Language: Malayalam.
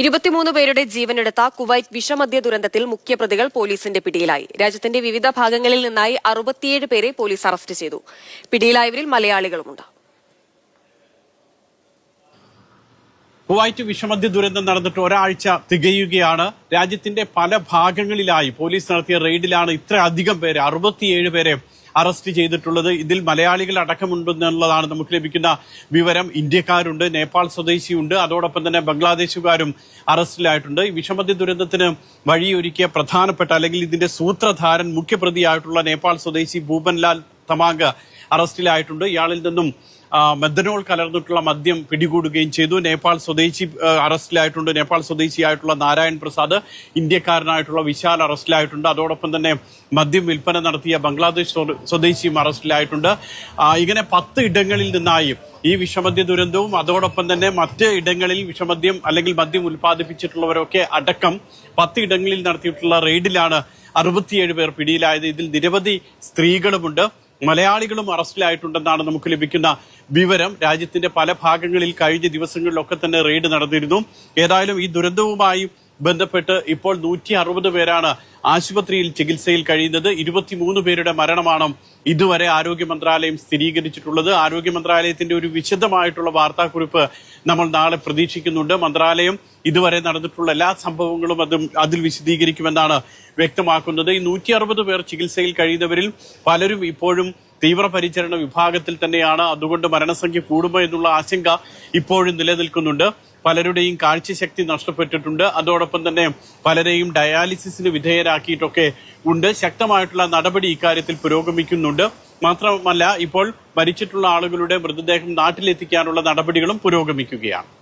ഇരുപത്തിമൂന്ന് പേരുടെ ജീവനെടുത്ത കുവൈറ്റ് വിഷമദ്യ ദുരന്തത്തിൽ മുഖ്യപ്രതികൾ പോലീസിന്റെ പിടിയിലായി. രാജ്യത്തിന്റെ വിവിധ ഭാഗങ്ങളിൽ നിന്നായി അറുപത്തിയേഴ് പേരെ പോലീസ് അറസ്റ്റ് ചെയ്തു. പിടിയിലായവരിൽ മലയാളികളുമുണ്ട്. കുവൈറ്റ് വിഷമദ്യ ദുരന്തം നടന്നിട്ട് ഒരാഴ്ച തികയുകയാണ്. രാജ്യത്തിന്റെ പല ഭാഗങ്ങളിലായി പോലീസ് നടത്തിയ റെയ്ഡിലാണ് ഇത്രയധികം പേരെ അറുപത്തിയേഴ് പേരെ അറസ്റ്റ് ചെയ്തിട്ടുള്ളത്. ഇതിൽ മലയാളികൾ അടക്കമുണ്ടെന്നുള്ളതാണ് നമുക്ക് ലഭിക്കുന്ന വിവരം. ഇന്ത്യക്കാരുണ്ട് നേപ്പാൾ സ്വദേശിയുണ്ട്. അതോടൊപ്പം തന്നെ ബംഗ്ലാദേശുകാരും അറസ്റ്റിലായിട്ടുണ്ട്. ഈ വിഷമതി ദുരന്തത്തിന് വഴിയൊരുക്കിയ പ്രധാനപ്പെട്ട അല്ലെങ്കിൽ ഇതിന്റെ സൂത്രധാരൻ മുഖ്യപ്രതിയായിട്ടുള്ള നേപ്പാൾ സ്വദേശി ഭൂപൻലാൽ തമാങ്ക അറസ്റ്റിലായിട്ടുണ്ട്. ഇയാളിൽ നിന്നും മെഥനോൾ കലർന്നിട്ടുള്ള മദ്യം പിടികൂടുകയും ചെയ്തു. നേപ്പാൾ സ്വദേശി അറസ്റ്റിലായിട്ടുണ്ട്. നേപ്പാൾ സ്വദേശിയായിട്ടുള്ള നാരായൺ പ്രസാദ് ഇന്ത്യക്കാരനായിട്ടുള്ള വിശാൽ അറസ്റ്റിലായിട്ടുണ്ട്. അതോടൊപ്പം തന്നെ മദ്യം വിൽപ്പന നടത്തിയ ബംഗ്ലാദേശ് സ്വദേശിയും അറസ്റ്റിലായിട്ടുണ്ട്. ഇങ്ങനെ പത്ത് ഇടങ്ങളിൽ നിന്നായി ഈ വിഷമദ്യ ദുരന്തവും അതോടൊപ്പം തന്നെ മറ്റ് ഇടങ്ങളിൽ വിഷമദ്യം അല്ലെങ്കിൽ മദ്യം ഉൽപ്പാദിപ്പിച്ചിട്ടുള്ളവരൊക്കെ അടക്കം പത്ത് ഇടങ്ങളിൽ നടത്തിയിട്ടുള്ള റെയ്ഡിലാണ് അറുപത്തിയേഴ് പേർ പിടിയിലായത്. ഇതിൽ നിരവധി സ്ത്രീകളുമുണ്ട്. മലയാളികളും അറസ്റ്റിലായിട്ടുണ്ടെന്നാണ് നമുക്ക് ലഭിക്കുന്ന വിവരം. രാജ്യത്തിന്റെ പല ഭാഗങ്ങളിൽ കഴിഞ്ഞ ദിവസങ്ങളിലൊക്കെ തന്നെ റെയ്ഡ് നടന്നിരുന്നു. ഏതായാലും ഈ ദുരന്തവുമായി ബന്ധപ്പെട്ട് ഇപ്പോൾ നൂറ്റി അറുപത് പേരാണ് ആശുപത്രിയിൽ ചികിത്സയിൽ കഴിയുന്നത്. ഇരുപത്തിമൂന്ന് പേരുടെ മരണമാണ് ഇതുവരെ ആരോഗ്യ മന്ത്രാലയം സ്ഥിരീകരിച്ചിട്ടുള്ളത്. ആരോഗ്യ മന്ത്രാലയത്തിന്റെ ഒരു വിശദമായിട്ടുള്ള വാർത്താക്കുറിപ്പ് നമ്മൾ നാളെ പ്രതീക്ഷിക്കുന്നുണ്ട്. മന്ത്രാലയം ഇതുവരെ നടന്നിട്ടുള്ള എല്ലാ സംഭവങ്ങളും അതും അതിൽ വിശദീകരിക്കുമെന്നാണ് വ്യക്തമാക്കുന്നത്. ഈ നൂറ്റി പേർ ചികിത്സയിൽ കഴിയുന്നവരിൽ പലരും ഇപ്പോഴും തീവ്രപരിചരണ വിഭാഗത്തിൽ തന്നെയാണ് അതുകൊണ്ട് മരണസംഖ്യ കൂടുമോ എന്നുള്ള ആശങ്ക ഇപ്പോഴും നിലനിൽക്കുന്നുണ്ട്. പലരുടെയും കാഴ്ചശക്തി നഷ്ടപ്പെട്ടിട്ടുണ്ട്. അതോടൊപ്പം തന്നെ പലരെയും ഡയാലിസിസിന് വിധേയരാക്കിയിട്ടൊക്കെ ഉണ്ട്. ശക്തമായിട്ടുള്ള നടപടി ഇക്കാര്യത്തിൽ പുരോഗമിക്കുന്നുണ്ട്. മാത്രമല്ല ഇപ്പോൾ മരിച്ചിട്ടുള്ള ആളുകളുടെ മൃതദേഹം നാട്ടിലെത്തിക്കാനുള്ള നടപടികളും പുരോഗമിക്കുകയാണ്.